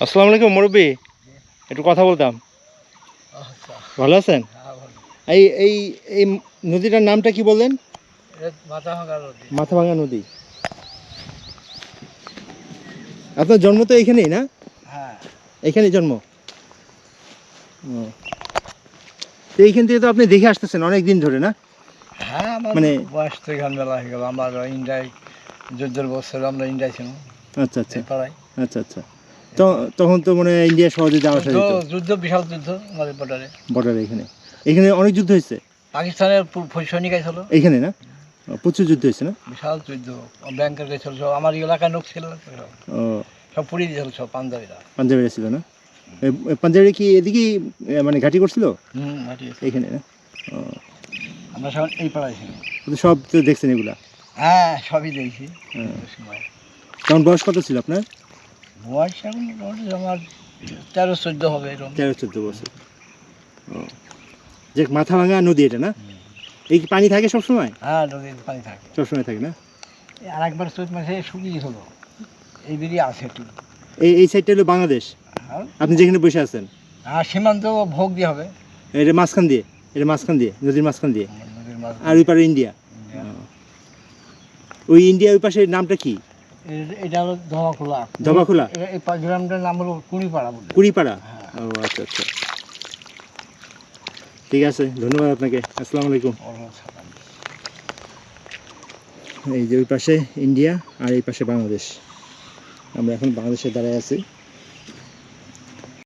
আসসালামু আলাইকুম মুরব্বী। একটু কথা বলতাম। আচ্ছা। ভালো আছেন? হ্যাঁ এই এই এই নদীটার নামটা কি বললেন? এটা মাথা ভাঙা নদী। মাথাভাঙা নদী। আপনার জন্ম তো এইখানেই না? হ্যাঁ। এখানেই জন্ম। তো এইখান থেকে তো আপনি দেখে আসতেছেন অনেক দিন ধরে না? হ্যাঁ মানে- বয়স তো এখান বেলা হয়ে গেল। আমার ইন্ডিয়ায় যুদ্ধের বছর আমরা ইন্ডিয়ায় ছিলাম আচ্ছা আচ্ছা। আচ্ছা আচ্ছা। তখন তো মানে ইন্ডিয়া সহজে যাওয়া আসা যুদ্ধ যেত। যুদ্ধ বিশাল যুদ্ধ আমাদের বর্ডারে বর্ডারে এখানে। এখানে অনেক যুদ্ধ হয়েছে। পাকিস্তানের সৈনিক ছিল এখানে না? প্রচুর যুদ্ধ হয়েছে না? বিশাল যুদ্ধ। ব্যাংকের গেছিল সব আমার এলাকায় লোক ছিল। সব। পুড়িয়ে দিয়েছিল সব পাঞ্জাবিরা। পাঞ্জাবিরা ছিল না? পাঞ্জাবিরা কি এদিকেই মানে ঘাঁটি করছিল? এখানে না? আমরা সব এই পাড়ায় সব তো দেখছেন এগুলা? হ্যাঁ সবই দেখছি। হ্যাঁ। তখন বয়স কত ছিল আপনার? বয়স এখন আমার তেরো চোদ্দ হবে এরকম। তেরো চোদ্দ বছর। ও। যে মাথা ভাঙা নদী এটা না? এই কি পানি থাকে সবসময়? হ্যাঁ নদীর পানি থাকে। সবসময় থাকে না? আর একবার চৈত মাসে শুকিয়ে হলো। এই বেরিয়ে আছে একটু। এই এই সাইডটা হলো বাংলাদেশ। আপনি যেখানে বসে আছেন? আর সীমান্ত ভোগ দিয়ে হবে। এটা মাঝখান দিয়ে। এটা মাঝখান দিয়ে নদীর মাঝখান দিয়ে। আর ওই পারে ইন্ডিয়া। ওই ইন্ডিয়া ওই পাশে নামটা কি? এটা হলো ধমাখোলা ধমাখোলা এই গ্রামটার নাম হলো কুড়িপাড়া বলে কুড়িপাড়া। ও আচ্ছা আচ্ছা। ঠিক আছে ধন্যবাদ আপনাকে। আসসালামু আলাইকুম। এই যে ওই পাশে ইন্ডিয়া আর এই পাশে বাংলাদেশ। আমরা এখন বাংলাদেশে দাঁড়ায় আছি।